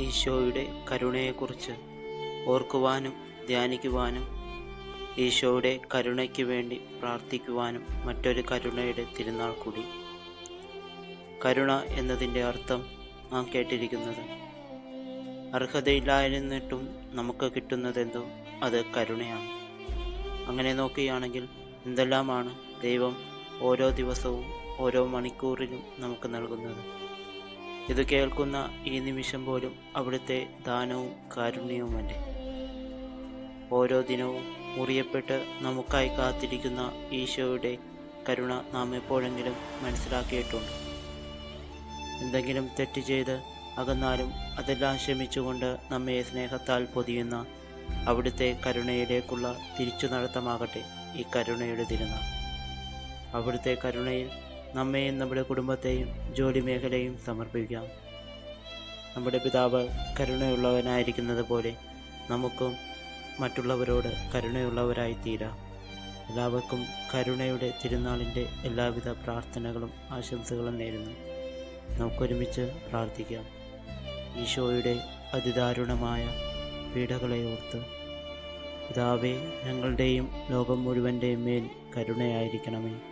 ഈശോയുടെ കരുണയെക്കുറിച്ച് ഓർക്കുവാനും ധ്യാനിക്കുവാനും ഈശോയുടെ കരുണയ്ക്ക് വേണ്ടി പ്രാർത്ഥിക്കുവാനും മറ്റൊരു കരുണയുടെ തിരുനാൾ കൂടി. കരുണ എന്നതിന്റെ അർത്ഥം നാം കേട്ടിരിക്കുന്നത്. അർഹതയില്ലായിരുന്നിട്ടും നമുക്ക് കിട്ടുന്നതെന്തോ അത് കരുണയാണ്. അങ്ങനെ നോക്കുകയാണെങ്കിൽ എന്തെല്ലാമാണ് ദൈവം ഓരോ ദിവസവും ഓരോ മണിക്കൂറിലും നമുക്ക് നൽകുന്നത്? ഇത് കേൾക്കുന്ന ഈ നിമിഷം പോലും അവിടുത്തെ ദാനവും കാരുണ്യവുമല്ലേ? ഓരോ ദിനവും മുറിയപ്പെട്ട് നമുക്കായി കാത്തിരിക്കുന്ന ഈശോയുടെ കരുണ നാം എപ്പോഴെങ്കിലും മനസ്സിലാക്കിയിട്ടുണ്ട്. എന്തെങ്കിലും തെറ്റ് ചെയ്ത് അകന്നാലും അതെല്ലാം ക്ഷമിച്ചുകൊണ്ട് നമ്മെ സ്നേഹത്താൽ പൊതിയുന്ന അവിടുത്തെ കരുണയിലേക്കുള്ള തിരിച്ചു നടത്തമാകട്ടെ ഈ കരുണയുടെ തിരുനാൾ. അവിടുത്തെ കരുണയിൽ നമ്മെയും നമ്മുടെ കുടുംബത്തെയും ജോലി മേഖലയും സമർപ്പിക്കാം. നമ്മുടെ പിതാവ് കരുണയുള്ളവനായിരിക്കുന്നത് പോലെ നമുക്കും മറ്റുള്ളവരോട് കരുണയുള്ളവരായി തീരാം എല്ലാവർക്കും കരുണയുടെ തിരുനാളിന്റെ എല്ലാവിധ പ്രാർത്ഥനകളും ആശംസകളും നേരുന്നു. നമുക്കൊരുമിച്ച് പ്രാർത്ഥിക്കാം. ഈശോയുടെ അതിദാരുണമായ പീഡകളെ ഓർത്ത്. പിതാവേ ഞങ്ങളുടെയും ലോകം മുഴുവന്റെയും മേൽ കരുണയായിരിക്കണമേ.